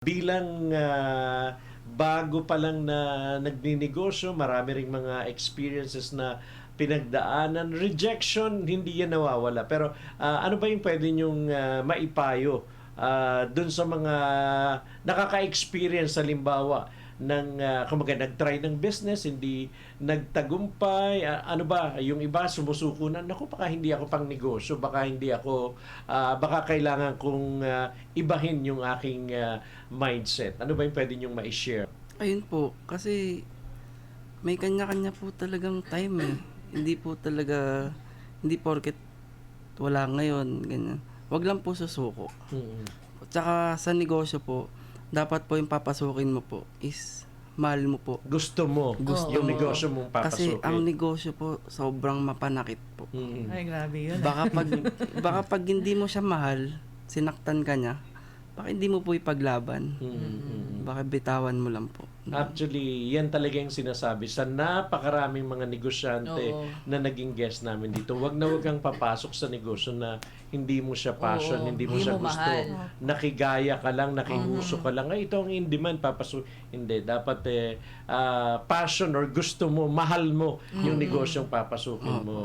Bilang ah, bago pa lang na nagninegosyo, marami ring mga experiences na pinagdaanan. Rejection, hindi yan nawawala. Pero ah, ano ba yung pwede nyong ah, maipayo ah, dun sa mga nakaka-experience halimbawa ng uh, kumaga nag-try ng business, hindi nagtagumpay, ah, ano ba, yung iba sumusuko na, naku, baka hindi ako pang negosyo, baka hindi ako, ah, baka kailangan kong ah, ibahin yung aking ah, mindset. Ano ba yung pwede nyong ma-share? Ayun po, kasi may kanya-kanya po talagang time eh. Hindi po talaga, hindi porket wala ngayon, ganyan. Wag lang po susuko. Mm. Tsaka sa negosyo po, dapat po yung papasukin mo po is mahal mo po. Gusto mo, Gusto yung mo. negosyo mong Kasi papasukin. ang negosyo po sobrang mapanakit po. Mm. Ay, grabe yun. Baka pag baka pag hindi mo siya mahal, sinaktan ka niya, baka hindi mo po ipaglaban. Mm, mm, mm. Baka bitawan mo lang po. Actually, yan talaga yung sinasabi sa napakaraming mga negosyante Oo. na naging guest namin dito. Huwag na huwag kang papasok sa negosyo na hindi mo siya passion, Oo, hindi mo hindi siya mo gusto. mahal. Nakigaya ka lang, nakihuso ka lang. Ay, ito ang in demand, papasok. Hindi, dapat eh, ah, passion or gusto mo, mahal mo yung negosyong papasukin mo.